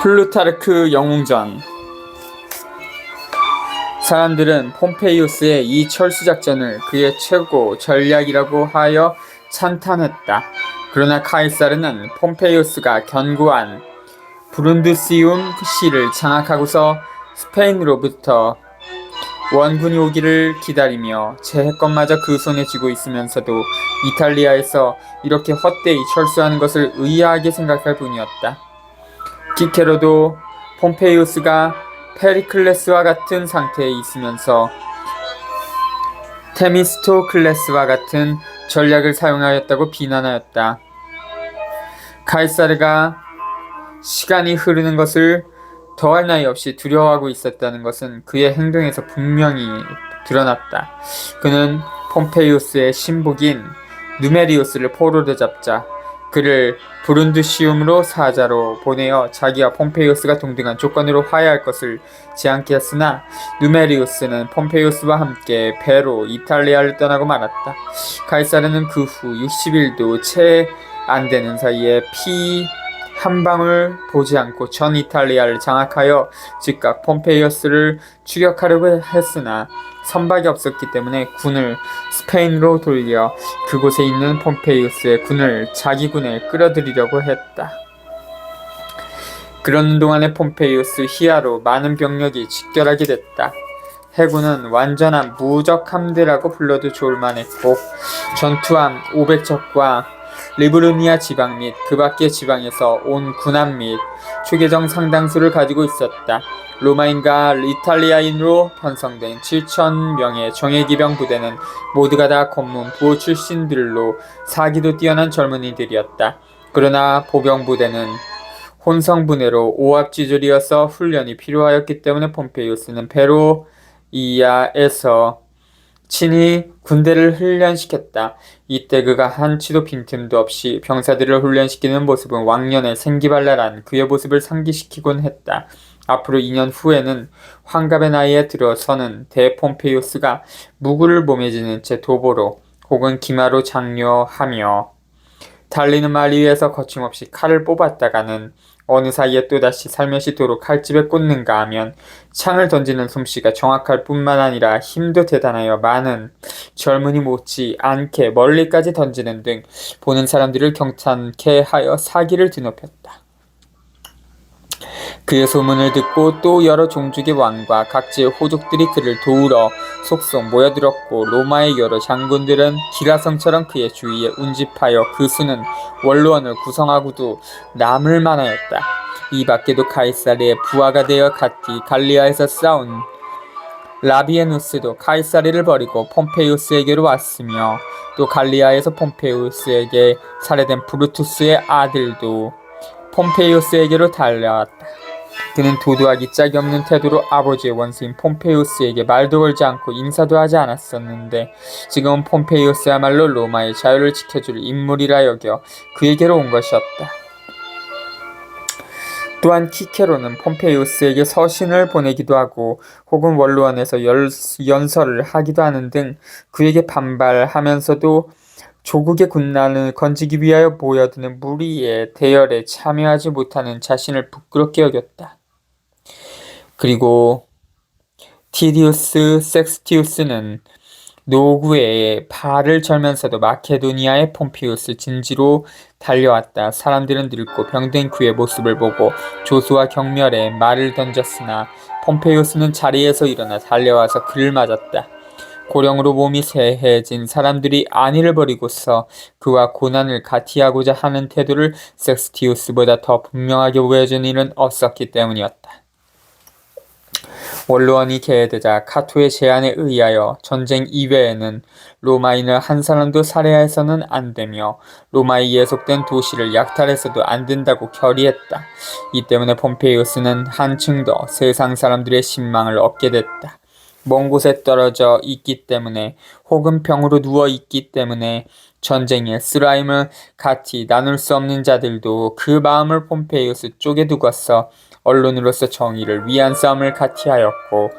플루타르크 영웅전 사람들은 폼페이우스의 이 철수 작전을 그의 최고 전략이라고 하여 찬탄했다. 그러나 카이사르는 폼페이우스가 견고한 브룬드시움 시를 장악하고서 스페인으로부터 원군이 오기를 기다리며 제 해권마저 그 손에 쥐고 있으면서도 이탈리아에서 이렇게 헛되이 철수하는 것을 의아하게 생각할 뿐이었다. 키케로도 폼페이우스가 페리클레스와 같은 상태에 있으면서 테미스토클레스와 같은 전략을 사용하였다고 비난하였다. 카이사르가 시간이 흐르는 것을 더할 나위 없이 두려워하고 있었다는 것은 그의 행동에서 분명히 드러났다. 그는 폼페이우스의 신복인 누메리우스를 포로로 잡자 그를 부룬드시움으로 사자로 보내어 자기와 폼페이우스가 동등한 조건으로 화해할 것을 제안케 했으나 누메리우스는 폼페이우스와 함께 배로 이탈리아를 떠나고 말았다. 카이사르는 그 후 60일도 채 안 되는 사이에 피 한 방울 보지 않고 전 이탈리아를 장악하여 즉각 폼페이우스를 추격하려고 했으나 선박이 없었기 때문에 군을 스페인으로 돌려 그곳에 있는 폼페이우스의 군을 자기 군에 끌어들이려고 했다. 그런 동안에 폼페이우스 히아로 많은 병력이 직결하게 됐다. 해군은 완전한 무적 함대라고 불러도 좋을 만했고 전투함 500척과 리브르니아 지방 및 그 밖의 지방에서 온 군함 및 초계정 상당수를 가지고 있었다. 로마인과 이탈리아인으로 편성된 7천명의 정예기병 부대는 모두가 다 검문 부호 출신들로 사기도 뛰어난 젊은이들이었다. 그러나 보병 부대는 혼성분해로 오합지졸이어서 훈련이 필요하였기 때문에 폼페이우스는 베로이아에서 친히 군대를 훈련시켰다. 이때 그가 한치도 빈틈도 없이 병사들을 훈련시키는 모습은 왕년의 생기발랄한 그의 모습을 상기시키곤 했다. 앞으로 2년 후에는 환갑의 나이에 들어서는 대폼페이우스가 무구를 몸에 지는 채 도보로 혹은 기마로 장려하며 달리는 말 위에서 거침없이 칼을 뽑았다가는 어느 사이에 또다시 살며시 도로 칼집에 꽂는가 하면 창을 던지는 솜씨가 정확할 뿐만 아니라 힘도 대단하여 많은 젊은이 못지 않게 멀리까지 던지는 등 보는 사람들을 경탄케 하여 사기를 드높였다. 그의 소문을 듣고 또 여러 종족의 왕과 각지의 호족들이 그를 도우러 속속 모여들었고 로마의 여러 장군들은 기라성처럼 그의 주위에 운집하여 그 수는 원로원을 구성하고도 남을 만하였다. 이 밖에도 카이사르의 부하가 되어 가티 갈리아에서 싸운 라비에누스도 카이사르를 버리고 폼페이우스에게로 왔으며 또 갈리아에서 폼페이우스에게 살해된 브루투스의 아들도 폼페이우스에게로 달려왔다. 그는 도도하기 짝이 없는 태도로 아버지의 원수인 폼페이우스에게 말도 걸지 않고 인사도 하지 않았었는데 지금은 폼페이우스야말로 로마의 자유를 지켜줄 인물이라 여겨 그에게로 온 것이었다. 또한 키케로는 폼페이우스에게 서신을 보내기도 하고 혹은 원로원에서 열, 연설을 하기도 하는 등 그에게 반발하면서도 조국의 군난을 건지기 위하여 모여드는 무리의 대열에 참여하지 못하는 자신을 부끄럽게 여겼다. 그리고 티디우스 섹스티우스는 노구에 발을 절면서도 마케도니아의 폼피우스 진지로 달려왔다. 사람들은 늙고 병든 그의 모습을 보고 조수와 경멸에 말을 던졌으나 폼페이우스는 자리에서 일어나 달려와서 그를 맞았다. 고령으로 몸이 새해진 사람들이 안위를 버리고서 그와 고난을 같이 하고자 하는 태도를 섹스티우스보다 더 분명하게 보여준 일은 없었기 때문이었다. 원로원이 개해되자 카토의 제안에 의하여 전쟁 이외에는 로마인을 한 사람도 살해해서는 안 되며 로마에 예속된 도시를 약탈해서도 안 된다고 결의했다. 이 때문에 폼페이우스는 한층 더 세상 사람들의 신망을 얻게 됐다. 먼 곳에 떨어져 있기 때문에 혹은 병으로 누워 있기 때문에 전쟁의 쓰라임을 같이 나눌 수 없는 자들도 그 마음을 폼페이우스 쪽에 두고서 언론으로서 정의를 위한 싸움을 같이 하였고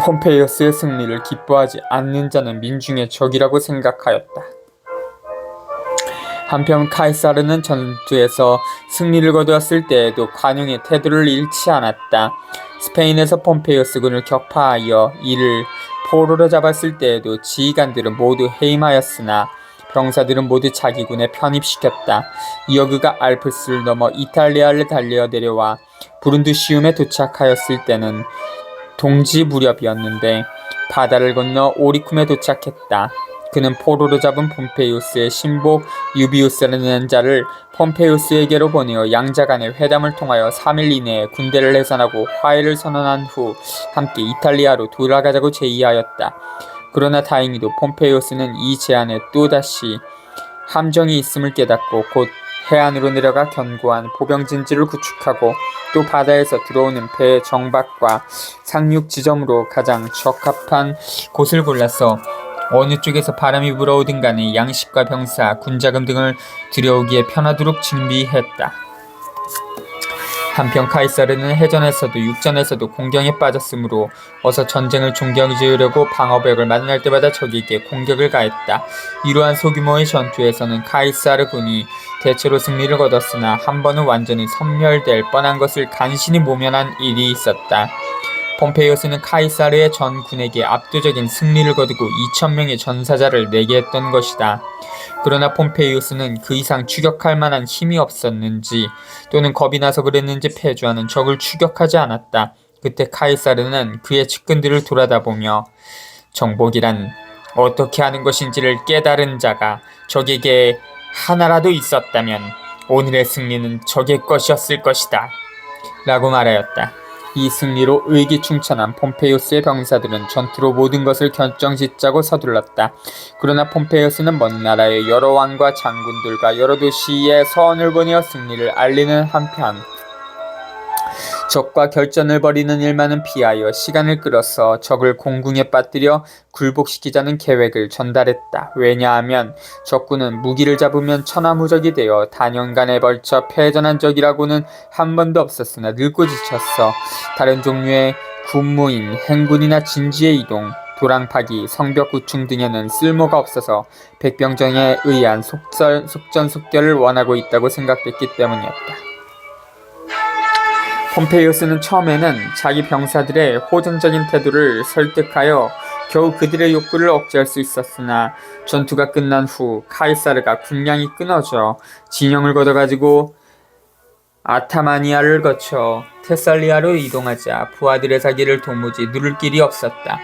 폼페이우스의 승리를 기뻐하지 않는 자는 민중의 적이라고 생각하였다. 한편 카이사르는 전투에서 승리를 거두었을 때에도 관용의 태도를 잃지 않았다. 스페인에서 폼페이오스군을 격파하여 이를 포로로 잡았을 때에도 지휘관들은 모두 해임하였으나 병사들은 모두 자기 군에 편입시켰다. 이어 그가 알프스를 넘어 이탈리아를 달려 내려와 부른두시움에 도착하였을 때는 동지 무렵이었는데 바다를 건너 오리쿰에 도착했다. 그는 포로로 잡은 폼페이우스의 신복 유비우스라는 자를 폼페이우스에게로 보내어 양자 간의 회담을 통하여 3일 이내에 군대를 해산하고 화해를 선언한 후 함께 이탈리아로 돌아가자고 제의하였다. 그러나 다행히도 폼페이우스는 이 제안에 또다시 함정이 있음을 깨닫고 곧 해안으로 내려가 견고한 보병 진지를 구축하고 또 바다에서 들어오는 배의 정박과 상륙 지점으로 가장 적합한 곳을 골라서 어느 쪽에서 바람이 불어오든 간에 양식과 병사, 군자금 등을 들여오기에 편하도록 준비했다. 한편 카이사르는 해전에서도 육전에서도 공경에 빠졌으므로 어서 전쟁을 종경지으려고 방어벽을 만날 때마다 적에게 공격을 가했다. 이러한 소규모의 전투에서는 카이사르 군이 대체로 승리를 거뒀으나 한 번은 완전히 섬멸될 뻔한 것을 간신히 모면한 일이 있었다. 폼페이오스는 카이사르의 전 군에게 압도적인 승리를 거두고 2천명의 전사자를 내게 했던 것이다. 그러나 폼페이오스는 그 이상 추격할 만한 힘이 없었는지 또는 겁이 나서 그랬는지 패주하는 적을 추격하지 않았다. 그때 카이사르는 그의 측근들을 돌아다보며 정복이란 어떻게 하는 것인지를 깨달은 자가 적에게 하나라도 있었다면 오늘의 승리는 적의 것이었을 것이다. 라고 말하였다. 이 승리로 의기충천한 폼페이오스의 병사들은 전투로 모든 것을 결정짓자고 서둘렀다. 그러나 폼페이오스는 먼 나라의 여러 왕과 장군들과 여러 도시에 서원을 보내어 승리를 알리는 한편 적과 결전을 벌이는 일만은 피하여 시간을 끌어서 적을 공궁에 빠뜨려 굴복시키자는 계획을 전달했다. 왜냐하면 적군은 무기를 잡으면 천하무적이 되어 단연간에 걸쳐 패전한 적이라고는 한 번도 없었으나 늙고 지쳤어. 다른 종류의 군무인, 행군이나 진지의 이동, 도랑파기, 성벽 구충 등에는 쓸모가 없어서 백병정에 의한 속설, 속전속결을 원하고 있다고 생각됐기 때문이었다. 폼페이오스는 처음에는 자기 병사들의 호전적인 태도를 설득하여 겨우 그들의 욕구를 억제할 수 있었으나 전투가 끝난 후 카이사르가 군량이 끊어져 진영을 걷어가지고 아타마니아를 거쳐 테살리아로 이동하자 부하들의 사기를 도무지 누를 길이 없었다.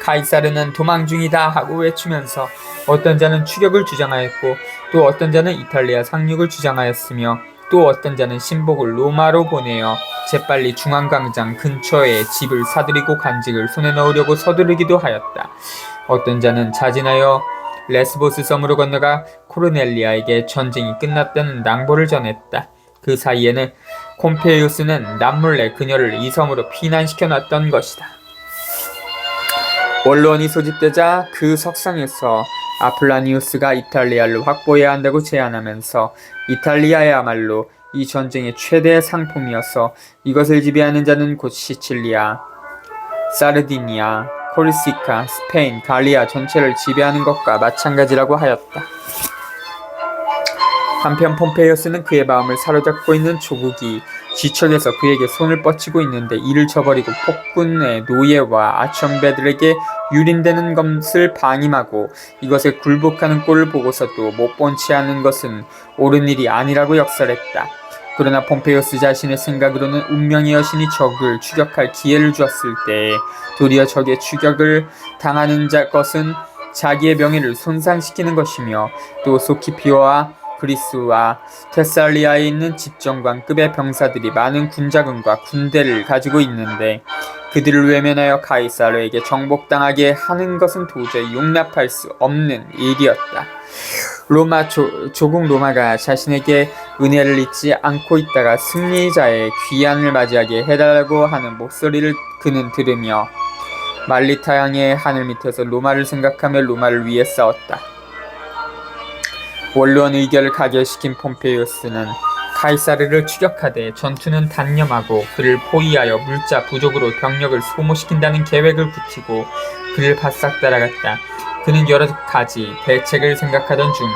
카이사르는 도망 중이다 하고 외치면서 어떤 자는 추격을 주장하였고 또 어떤 자는 이탈리아 상륙을 주장하였으며 또 어떤 자는 신복을 로마로 보내어 재빨리 중앙광장 근처에 집을 사들이고 간직을 손에 넣으려고 서두르기도 하였다. 어떤 자는 자진하여 레스보스 섬으로 건너가 코르넬리아에게 전쟁이 끝났다는 낭보를 전했다. 그 사이에는 콤페이우스는 남몰래 그녀를 이 섬으로 피난시켜 놨던 것이다. 원론이 소집되자 그 석상에서 아플라니우스가 이탈리아를 확보해야 한다고 제안하면서 이탈리아야말로 이 전쟁의 최대 상품이어서 이것을 지배하는 자는 곧 시칠리아, 사르디니아, 코르시카, 스페인, 갈리아 전체를 지배하는 것과 마찬가지라고 하였다. 한편 폼페이오스는 그의 마음을 사로잡고 있는 조국이 지척에서 그에게 손을 뻗치고 있는데 이를 저버리고 폭군의 노예와 아첨배들에게 유린되는 것을 방임하고 이것에 굴복하는 꼴을 보고서도 못 본 채 하는 것은 옳은 일이 아니라고 역설했다. 그러나 폼페이오스 자신의 생각으로는 운명의 여신이 적을 추격할 기회를 주었을 때 도리어 적의 추격을 당하는 자 것은 자기의 명예를 손상시키는 것이며 또 소키피오와 그리스와 테살리아에 있는 집정관급의 병사들이 많은 군자금과 군대를 가지고 있는데 그들을 외면하여 카이사르에게 정복당하게 하는 것은 도저히 용납할 수 없는 일이었다. 로마 조, 조국 로마가 자신에게 은혜를 잊지 않고 있다가 승리자의 귀환을 맞이하게 해달라고 하는 목소리를 그는 들으며 말리타양의 하늘 밑에서 로마를 생각하며 로마를 위해 싸웠다. 원론 의결을 가결시킨 폼페이오스는 카이사르를 추격하되 전투는 단념하고 그를 포위하여 물자 부족으로 병력을 소모시킨다는 계획을 굳히고 그를 바싹 따라갔다. 그는 여러 가지 대책을 생각하던 중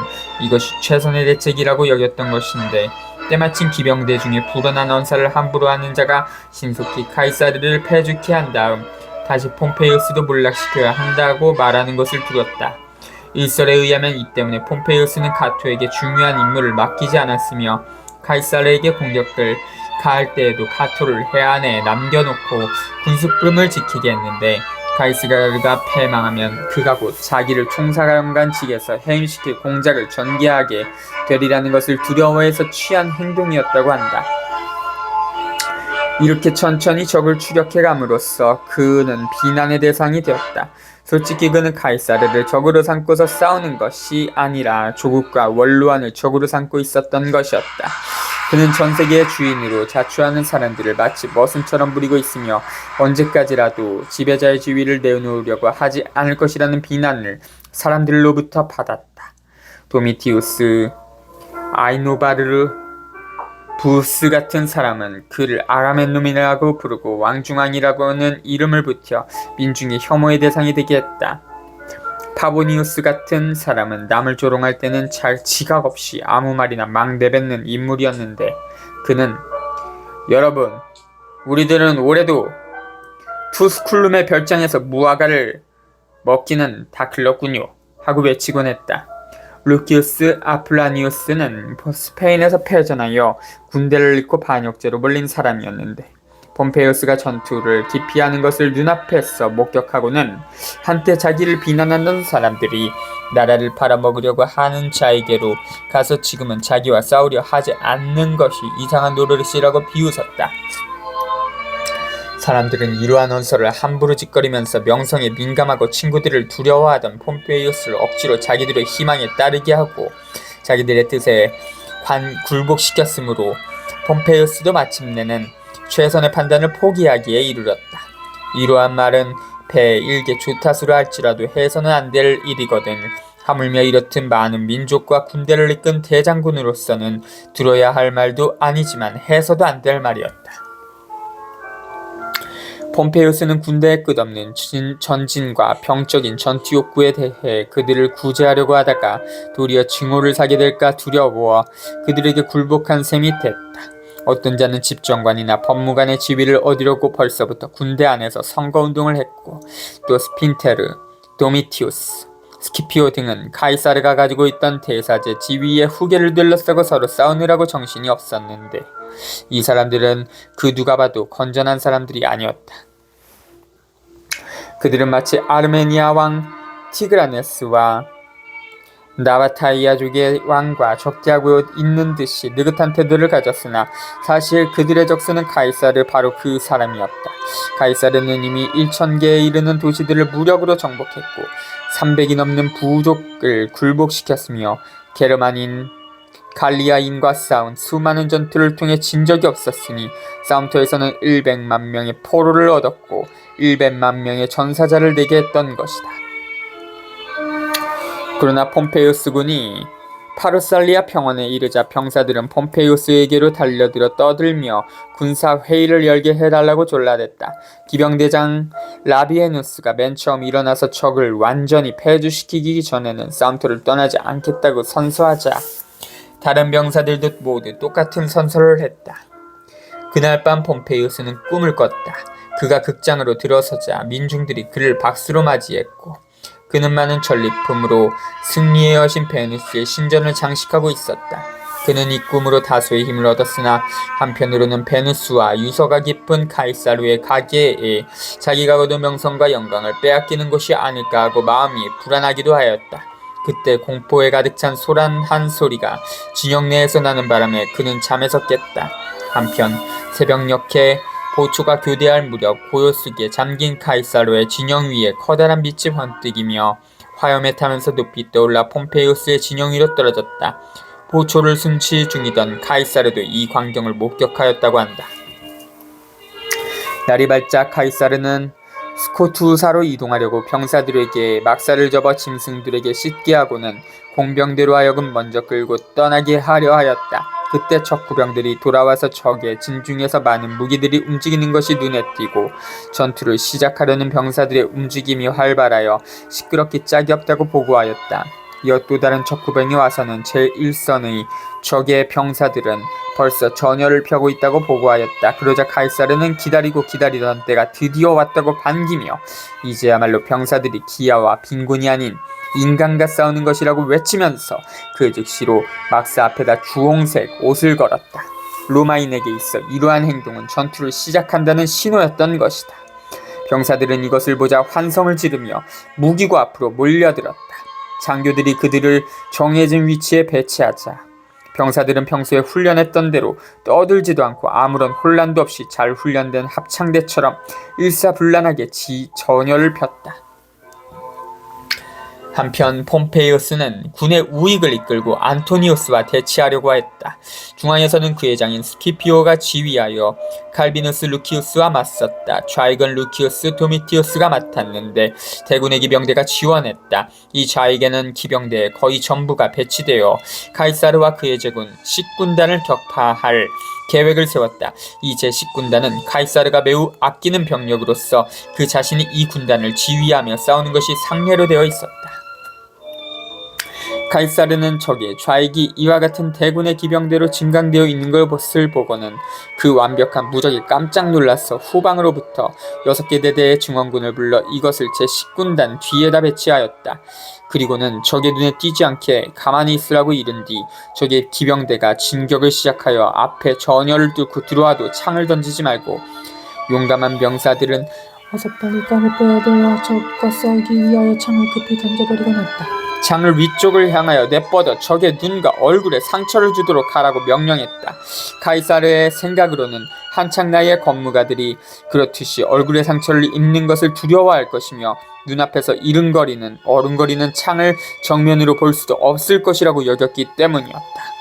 이것이 최선의 대책이라고 여겼던 것인데 때마침 기병대 중에 불어난 언사를 함부로 하는 자가 신속히 카이사르를 패죽게 한 다음 다시 폼페이우스도 몰락시켜야 한다고 말하는 것을 들었다. 일설에 의하면 이 때문에 폼페이우스는 가토에게 중요한 임무를 맡기지 않았으며 카이사르에게 공격을 가할 때에도 가토를 해안에 남겨놓고 군수부름을 지키게 했는데 카이사르가 패망하면 그가 곧 자기를 총사령관 직에서 해임시킬 공작을 전개하게 되리라는 것을 두려워해서 취한 행동이었다고 한다. 이렇게 천천히 적을 추격해감으로써 그는 비난의 대상이 되었다. 솔직히 그는 카이사르를 적으로 삼고서 싸우는 것이 아니라 조국과 원로안을 적으로 삼고 있었던 것이었다. 그는 전 세계의 주인으로 자처하는 사람들을 마치 머슴처럼 부리고 있으며 언제까지라도 지배자의 지위를 내놓으려고 하지 않을 것이라는 비난을 사람들로부터 받았다. 도미티우스 아이노바르 부스 같은 사람은 그를 아가멘놈이라고 부르고 왕중왕이라고 는 이름을 붙여 민중의 혐오의 대상이 되게 했다. 파보니우스 같은 사람은 남을 조롱할 때는 잘 지각 없이 아무 말이나 막 내뱉는 인물이었는데 그는 여러분 우리들은 올해도 투스쿨룸의 별장에서 무화과를 먹기는 다 글렀군요 하고 외치곤 했다. 루키우스 아플라니우스는 스페인에서 패전하여 군대를 잃고 반역죄로 몰린 사람이었는데 폼페이우스가 전투를 기피하는 것을 눈앞에서 목격하고는 한때 자기를 비난하던 사람들이 나라를 팔아먹으려고 하는 자에게로 가서 지금은 자기와 싸우려 하지 않는 것이 이상한 노릇이라고 비웃었다. 사람들은 이러한 언서를 함부로 짓거리면서 명성에 민감하고 친구들을 두려워하던 폼페이우스를 억지로 자기들의 희망에 따르게 하고 자기들의 뜻에 관 굴복시켰으므로 폼페이우스도 마침내는 최선의 판단을 포기하기에 이르렀다. 이러한 말은 배 일개 조타수로 할지라도 해서는 안 될 일이거든. 하물며 이렇듯 많은 민족과 군대를 이끈 대장군으로서는 들어야 할 말도 아니지만 해서도 안 될 말이었다. 폼페이우스는 군대의 끝없는 진- 전진과 병적인 전투 욕구에 대해 그들을 구제하려고 하다가 도리어 증오를 사게 될까 두려워 그들에게 굴복한 셈이 됐다. 어떤 자는 집정관이나 법무관의 지위를 얻으려고 벌써부터 군대 안에서 선거운동을 했고 또 스핀테르, 도미티우스, 스키피오 등은 카이사르가 가지고 있던 대사제 지위의 후계를 둘러싸고 서로 싸우느라고 정신이 없었는데 이 사람들은 그 누가 봐도 건전한 사람들이 아니었다. 그들은 마치 아르메니아 왕 티그라네스와 나바타이아족의 왕과 적대하고 있는 듯이 느긋한 태도를 가졌으나 사실 그들의 적수는 카이사르 바로 그 사람이었다. 카이사르는 이미 1천개에 이르는 도시들을 무력으로 정복했고 300이 넘는 부족을 굴복시켰으며 게르만인 갈리아인과 싸운 수많은 전투를 통해 진 적이 없었으니 싸움터에서는 100만 명의 포로를 얻었고 100만 명의 전사자를 내게 했던 것이다. 그러나 폼페이우스군이 파르살리아 평원에 이르자 병사들은 폼페이우스에게로 달려들어 떠들며 군사 회의를 열게 해달라고 졸라댔다. 기병대장 라비에누스가 맨 처음 일어나서 적을 완전히 패주시키기 전에는 싸움터를 떠나지 않겠다고 선서하자 다른 병사들도 모두 똑같은 선서를 했다. 그날 밤 폼페이우스는 꿈을 꿨다. 그가 극장으로 들어서자 민중들이 그를 박수로 맞이했고 그는 많은 전리품으로 승리의 여신 베누스의 신전을 장식하고 있었다. 그는 이 꿈으로 다소의 힘을 얻었으나 한편으로는 베누스와 유서가 깊은 카이사루의 가게에 자기가 얻은 명성과 영광을 빼앗기는 것이 아닐까 하고 마음이 불안하기도 하였다. 그때 공포에 가득 찬 소란한 소리가 진영 내에서 나는 바람에 그는 잠에서 깼다. 한편 새벽녘에 보초가 교대할 무렵 고요 속에 잠긴 카이사로의 진영 위에 커다란 빛이 번뜩이며 화염에 타면서 높이 떠올라 폼페이우스의 진영 위로 떨어졌다. 보초를 순치 중이던 카이사르도 이 광경을 목격하였다고 한다. 날이 밝자 카이사르는 스코투사로 이동하려고 병사들에게 막사를 접어 짐승들에게 씻게 하고는 공병대로 하여금 먼저 끌고 떠나게 하려 하였다. 그때 척구병들이 돌아와서 적의 진중에서 많은 무기들이 움직이는 것이 눈에 띄고 전투를 시작하려는 병사들의 움직임이 활발하여 시끄럽기 짝이 없다고 보고하였다. 이어 또 다른 척구병이 와서는 제1선의 적의 병사들은 벌써 전열을 펴고 있다고 보고하였다. 그러자 카이사르는 기다리고 기다리던 때가 드디어 왔다고 반기며 이제야말로 병사들이 기아와 빈곤이 아닌 인간과 싸우는 것이라고 외치면서 그 즉시로 막사 앞에다 주홍색 옷을 걸었다. 로마인에게 있어 이러한 행동은 전투를 시작한다는 신호였던 것이다. 병사들은 이것을 보자 환성을 지르며 무기고 앞으로 몰려들었다. 장교들이 그들을 정해진 위치에 배치하자 병사들은 평소에 훈련했던 대로 떠들지도 않고 아무런 혼란도 없이 잘 훈련된 합창대처럼 일사불란하게 지 전열을 폈다. 한편 폼페이우스는 군의 우익을 이끌고 안토니우스와 대치하려고 했다. 중앙에서는 그의 장인 스키피오가 지휘하여 칼비누스 루키우스와 맞섰다. 좌익은 루키우스 도미티우스가 맡았는데 대군의 기병대가 지원했다. 이 좌익에는 기병대의 거의 전부가 배치되어 카이사르와 그의 제군 10군단을 격파할 계획을 세웠다. 이 제10군단은 카이사르가 매우 아끼는 병력으로서 그 자신이 이 군단을 지휘하며 싸우는 것이 상례로 되어 있었다. 카이사르는 적의 좌익이 이와 같은 대군의 기병대로 증강되어 있는 것을 보고는 그 완벽한 무적에 깜짝 놀라서 후방으로부터 여섯 개 대대의 증원군을 불러 이것을 제10군단 뒤에다 배치하였다. 그리고는 적의 눈에 띄지 않게 가만히 있으라고 이른 뒤 적의 기병대가 진격을 시작하여 앞에 전열을 뚫고 들어와도 창을 던지지 말고 용감한 병사들은 어서 빨리 깜을 빼야 되어 적과 싸우기 위하여 창을 급히 던져버리곤 했다. 창을 위쪽을 향하여 내뻗어 적의 눈과 얼굴에 상처를 주도록 하라고 명령했다. 카이사르의 생각으로는 한창 나이의 건무가들이 그렇듯이 얼굴에 상처를 입는 것을 두려워할 것이며 눈앞에서 이른거리는 어른거리는 창을 정면으로 볼 수도 없을 것이라고 여겼기 때문이었다.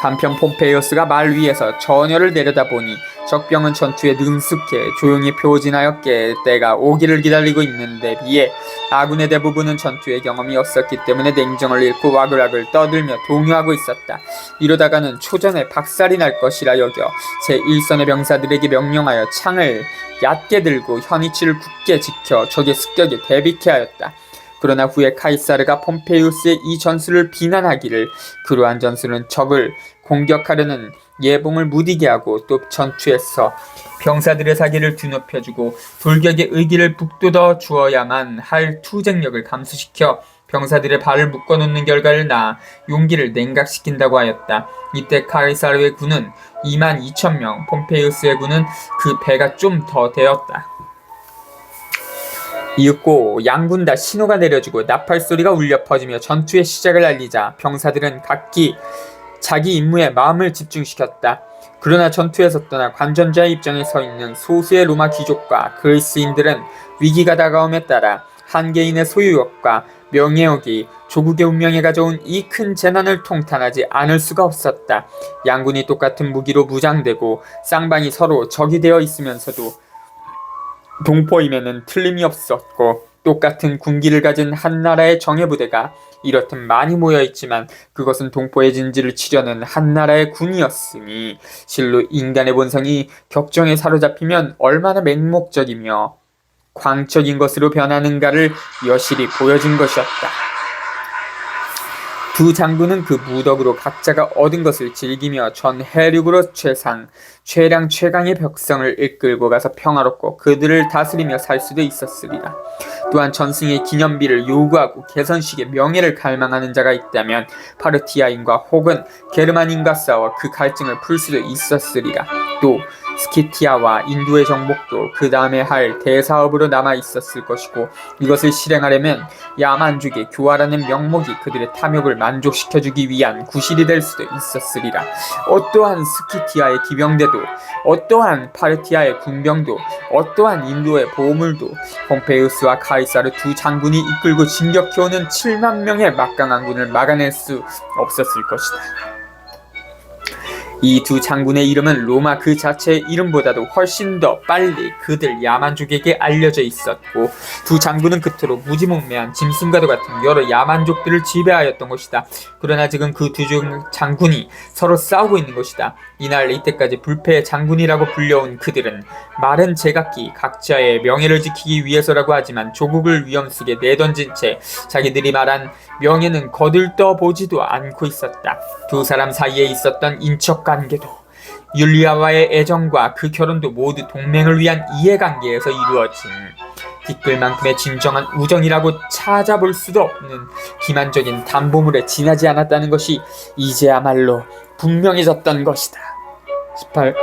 한편 폼페이오스가 말 위에서 전열을 내려다보니 적병은 전투에 능숙해 조용히 표진하였기에 때가 오기를 기다리고 있는데 비해 아군의 대부분은 전투의 경험이 없었기 때문에 냉정을 잃고 와글와글 떠들며 동요하고 있었다. 이러다가는 초전에 박살이 날 것이라 여겨 제1선의 병사들에게 명령하여 창을 얕게 들고 현위치를 굳게 지켜 적의 습격에 대비케 하였다. 그러나 후에 카이사르가 폼페이우스의 이 전술을 비난하기를 그러한 전술은 적을 공격하려는 예봉을 무디게 하고 또 전투에서 병사들의 사기를 뒤높여주고 돌격의 의기를 북돋워 주어야만 할 투쟁력을 감소시켜 병사들의 발을 묶어놓는 결과를 낳아 용기를 냉각시킨다고 하였다. 이때 카이사르의 군은 2만 2천 명, 폼페이우스의 군은 그 배가 좀 더 되었다. 이윽고 양군 다 신호가 내려지고 나팔 소리가 울려 퍼지며 전투의 시작을 알리자 병사들은 각기 자기 임무에 마음을 집중시켰다. 그러나 전투에서 떠나 관전자의 입장에 서 있는 소수의 로마 귀족과 그리스인들은 위기가 다가옴에 따라 한 개인의 소유욕과 명예욕이 조국의 운명에 가져온 이 큰 재난을 통탄하지 않을 수가 없었다. 양군이 똑같은 무기로 무장되고 쌍방이 서로 적이 되어 있으면서도 동포임에는 틀림이 없었고 똑같은 군기를 가진 한 나라의 정예부대가 이렇듯 많이 모여 있지만 그것은 동포의 진지를 치려는 한 나라의 군이었으니 실로 인간의 본성이 격정에 사로잡히면 얼마나 맹목적이며 광적인 것으로 변하는가를 여실히 보여준 것이었다. 두 장군은 그 무덕으로 각자가 얻은 것을 즐기며 전 해륙으로 최상, 최량 최강의 벽성을 이끌고 가서 평화롭고 그들을 다스리며 살 수도 있었으리라. 또한 전승의 기념비를 요구하고 개선식의 명예를 갈망하는 자가 있다면 파르티아인과 혹은 게르만인과 싸워 그 갈증을 풀 수도 있었으리라. 또 스키티아와 인도의 정복도 그 다음에 할 대사업으로 남아 있었을 것이고 이것을 실행하려면 야만족의 교화라는 명목이 그들의 탐욕을 만족시켜주기 위한 구실이 될 수도 있었으리라. 어떠한 스키티아의 기병대도 어떠한 파르티아의 군병도 어떠한 인도의 보물도 폼페이우스와 카이사르 두 장군이 이끌고 진격해오는 7만 명의 막강한 군을 막아낼 수 없었을 것이다. 이 두 장군의 이름은 로마 그 자체의 이름보다도 훨씬 더 빨리 그들 야만족에게 알려져 있었고 두 장군은 그토록 무지몽매한 짐승과도 같은 여러 야만족들을 지배하였던 것이다. 그러나 지금 그 두 장군이 서로 싸우고 있는 것이다. 이날 이때까지 불패의 장군이라고 불려온 그들은 마른 제각기 각자의 명예를 지키기 위해서라고 하지만 조국을 위험 속에 내던진 채 자기들이 말한 명예는 거들떠 보지도 않고 있었다. 두 사람 사이에 있었던 인척 관계도 율리아와의 애정과 그 결혼도 모두 동맹을 위한 이해관계에서 이루어진 뒷글만큼의 진정한 우정이라고 찾아볼 수도 없는 기만적인 담보물에 지나지 않았다는 것이 이제야말로 분명해졌던 것이다. 18